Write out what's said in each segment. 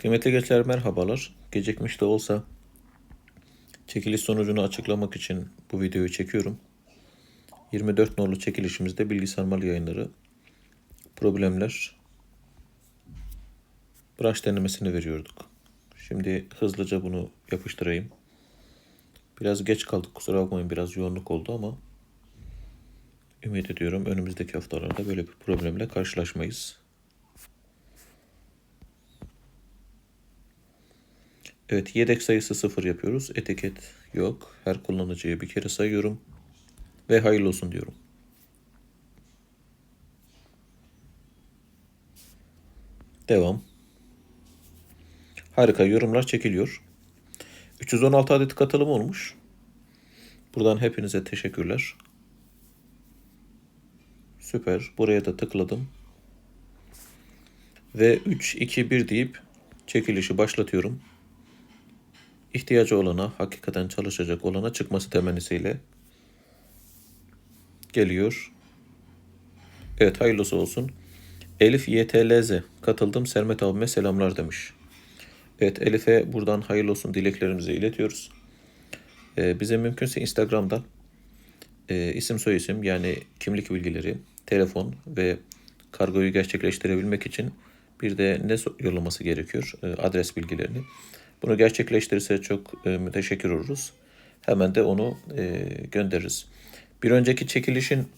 Kıymetli gençler merhabalar. Gecikmiş de olsa çekiliş sonucunu açıklamak için bu videoyu çekiyorum. 24 nolu çekilişimizde bilgisayar mal yayınları problemler branş denemesini veriyorduk. Şimdi hızlıca bunu yapıştırayım. Biraz geç kaldık kusura bakmayın biraz yoğunluk oldu ama ümit ediyorum önümüzdeki haftalarda böyle bir problemle karşılaşmayız. Evet yedek sayısı sıfır yapıyoruz. Etiket yok. Her kullanıcıya bir kere sayıyorum. Ve hayırlı olsun diyorum. Devam. Harika yorumlar çekiliyor. 316 adet katılım olmuş. Buradan hepinize teşekkürler. Süper. Buraya da tıkladım. Ve 3, 2, 1 deyip çekilişi başlatıyorum ihtiyacı olana, hakikaten çalışacak olana çıkması temennisiyle geliyor. Evet hayırlısı olsun. Elif YTLZ katıldım Sermet abime selamlar demiş. Evet Elif'e buradan hayırlı olsun dileklerimizi iletiyoruz. Ee, bize mümkünse Instagram'dan e, isim soy isim yani kimlik bilgileri, telefon ve kargoyu gerçekleştirebilmek için bir de ne yollaması gerekiyor e, adres bilgilerini. Bunu gerçekleştirirse çok e, müteşekkir oluruz. Hemen de onu e, göndeririz. Bir önceki çekilişin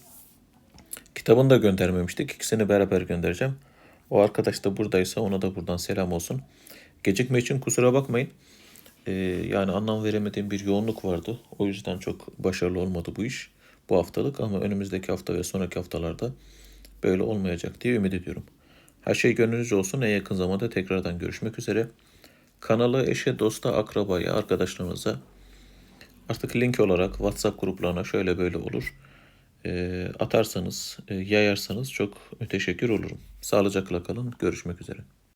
kitabını da göndermemiştik. İkisini beraber göndereceğim. O arkadaş da buradaysa ona da buradan selam olsun. Gecikme için kusura bakmayın. E, yani anlam veremediğim bir yoğunluk vardı. O yüzden çok başarılı olmadı bu iş bu haftalık ama önümüzdeki hafta ve sonraki haftalarda böyle olmayacak diye ümit ediyorum. Her şey gönlünüzce olsun. En yakın zamanda tekrardan görüşmek üzere. Kanalı eşe, dosta, akrabaya, arkadaşlarınıza artık link olarak WhatsApp gruplarına şöyle böyle olur. E, atarsanız, e, yayarsanız çok müteşekkir olurum. Sağlıcakla kalın. Görüşmek üzere.